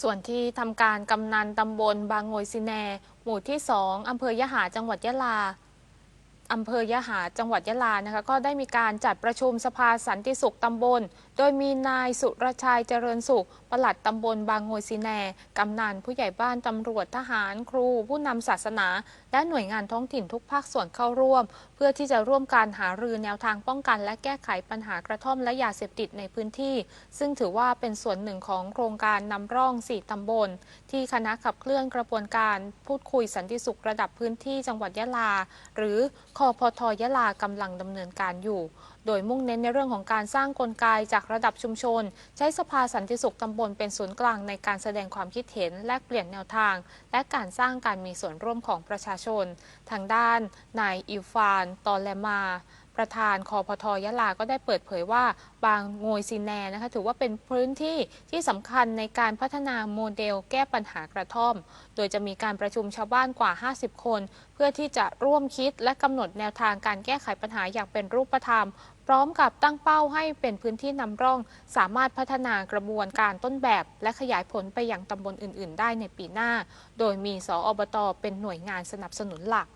ส่วนที่ทำการกำนันตำบลบางงวยซิแน หมู่ที่ 2 อำเภอยะหาจังหวัดยะลา อำเภอยะหาจังหวัดยะลานะคะก็ได้มีการจัดประชุมสภาสันติสุขตำบล โดยมีนายสุรชัยเจริญสุข ปลัดตำบลบางโงยซีแนกำนันผู้ใหญ่บ้านตำรวจทหารครู ผู้นำศาสนา และหน่วยงานท้องถิ่นทุกภาคส่วนเข้าร่วม เพื่อที่จะร่วมการหารือแนวทางป้องกัน และแก้ไขปัญหากระท่อมและยาเสพติดในพื้นที่ ซึ่งถือว่าเป็นส่วนหนึ่งของโครงการนำร่อง 4 ตำบล ที่คณะขับเคลื่อนกระบวนการพูดคุยสันติสุขระดับพื้นที่จังหวัดยะลา หรือคอพทยะลากำลังดำเนินการอยู่ โดยมุ่งเน้นในเรื่องของการสร้างกลไกจากระดับชุมชน ใช้สภาสันติสุขตำบลเป็นศูนย์กลางในการแสดงความคิดเห็นแลกเปลี่ยนแนวทาง และการสร้างการมีส่วนร่วมของประชาชน ทางด้านนายอิฟาน ตอแลมา ประธานคอพทยะลาก็ได้เปิดเผยว่าบางโงยซีแนนะคะถือว่าเป็นพื้นที่ที่สำคัญในการพัฒนาโมเดลแก้ปัญหากระท่อม โดยจะมีการประชุมชาวบ้านกว่า 50 คน เพื่อที่จะร่วมคิดและกำหนดแนวทางการแก้ไขปัญหาอย่างเป็นรูปธรรม พร้อมกับตั้งเป้าให้เป็นพื้นที่นำร่อง สามารถพัฒนากระบวนการต้นแบบ และขยายผลไปยังตำบลอื่น ๆ ได้ในปีหน้า โดยมีสออบตเป็นหน่วยงานสนับสนุนหลัก